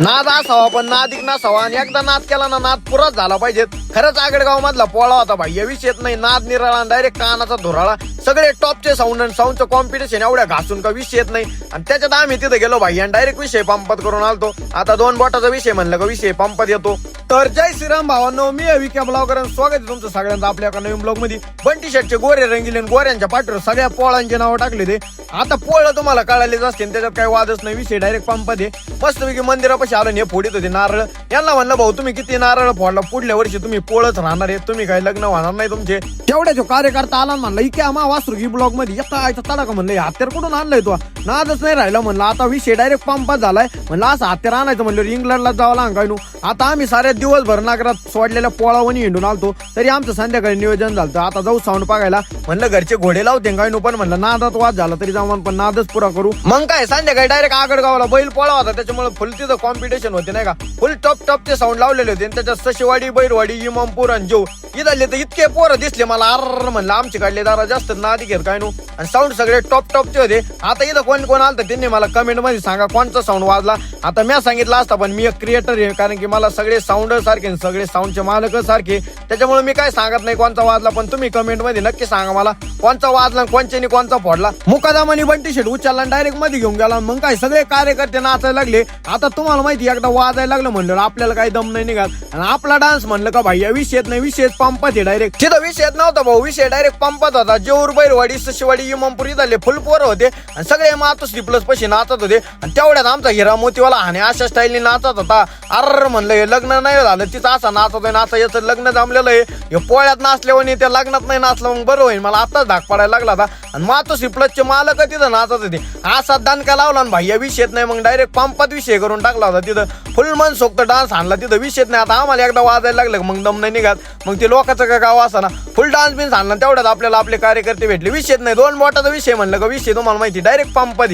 नाद असावा पण नादिक नसावा. आणि एकदा नाद केला ना नाद पुराच झाला पाहिजे. खरंच आगडगाव मधला पोळा होता भाई. या येत नाही नाद निराळा डायरेक्ट कानाचा धुराळा. सगळे टॉपचे साऊंड आणि साऊंडचं कॉम्पिटिशन एवढ्या घासून का विषय येत नाही. आणि त्याच्यात आम्ही तिथे गेलो भाई आणि डायरेक्ट विषय पंपत करून आलतो. आता दोन बोटाचा विषय म्हणलं का विषय पंपत येतो. तर जय श्रीराम भावांनो मी आहे विक्या ब्लॉगर स्वागत आहे तुमचं सगळ्यांचं आपल्या एका नवीन ब्लॉगमध्ये बंटी शर्टचे गोरे रंगीले गोऱ्यांच्या पाठीवर सगळ्या पोळांचे नावं टाकले ते. आता पोळं तुम्हाला कळालेच असते त्याच्यात काही वादच नाही विषय डायरेक्ट पंपात आहे. मस्तपैकी मंदिरापाशी आलं हे फोडीत होते नारळ. यांना म्हणलं भाऊ तुम्ही किती नारळ फोडला? पुढल्या वर्षी तुम्ही पोळच राहणार आहे तुम्ही काही लग्न होणार नाही तुमचे. तेवढ्या जो कार्यकर्ता आला म्हणला इके आम्हा वासरू की ब्लॉगमध्ये येता आयता तडाका म्हणलं हत्यार कुठून आणलंय तो? नादच नाही राहिला म्हणलं. आता विषय डायरेक्ट पंपात झालाय. म्हणलं असं हत्यार आणायचं म्हणलं. इंग्लंडला जावं लागायनो. आता आम्ही साऱ्या दिवसभर नागरात सोडलेल्या पोळावणी हिंडून आलतो. तरी आमचं संध्याकाळी नियोजन झालं आता जाऊ साऊंड बघायला. म्हणलं घरचे घोडे लावते काय नो पण म्हणलं नादात वाद झाला तरी जाऊन पण नादच पुरा करू. मग काय संध्याकाळी डायरेक्ट आगडगावला बैल पोळा होता. त्याच्यामुळे फुल तिथं कॉम्पिटिशन होते नाही का? फुल टॉप ते साऊंड लावलेले होते. आणि त्याच्यात सशिवाडी बैरवाडी इमामपूर आणि जेव इथले तर इतके पोरं दिसले मला. आर म्हणलं आमचे काढले दारा जास्त नादी घेत काय नो? आणि साऊंड सगळे टॉप टॉपचे होते. आता इथं कोण कोण आलं त्यांनी मला कमेंटमध्ये सांगा कोणचा साऊंड वाजला. आता मी सांगितलं असता पण मी एक क्रिएटर आहे कारण की मला सगळे साऊंड सारखे आणि सगळे साऊंडचे मालक सारखे. त्याच्यामुळे मी काय सांगत नाही कोणचा वाजला पण तुम्ही कमेंटमध्ये नक्की सांगा मला कोणचा वाजला कोणच्यानी कोणचा फोडला. मुकादामानी बंटी शेट उचलला डायरेक्टमध्ये घेऊन गेला. मग काय सगळे कार्यकर्ते नाचायला लागले. आता तुम्हाला माहिती एकदा वाजायला लागलं म्हणलं आपल्याला काही दम नाही निघाल आणि आपला डान्स म्हणलं का भाई या विषयत नाही विषयच पंपात आहे डायरेक्ट तिथं विषय नव्हता भाऊ विषय डायरेक्ट पंपात होता. जेऊर बैरवाडी सशिवाडी इमामपुरी झाले फुल पोर होते. आणि सगळे मातोस प्लस पैसे नाचत होते. आणि तेवढ्यात आमचा हिरा मोतीवाला आणि अशा स्टाईलने नाचत होता. अर म्हणलं हे लग्न नाही झालं तिचं असा नाचतोय नाचा याचं लग्न जमलेलं आहे. हे पोळ्यात नाचल्यावर त्या लग्नात नाही नाचलं मग बरं होईल. मला आताच धाक पडायला लागला होता. आणि मातोस प्लसचे मालक तिथं नाचत होते. असा दणका लावला आणि भाई विषयत नाही. मग डायरेक्ट पंपात विषय करून टाकला होता तिथं. फुल मन सोक्त डान्स आणला तिथं. विषयत नाही. आता आम्हाला एकदा वाजायला लागलं मग दम नाही निघात. मग ते लोक लोकांचं का गाव असा ना फुल डान्स बिन्स आणला तेवढ्यात आपल्याला आपले कार्यकर्ते भेटले. विषय नाही. दोन बोटाचा विषय म्हणलं का? विषय तुम्हाला माहिती डायरेक्ट पंपात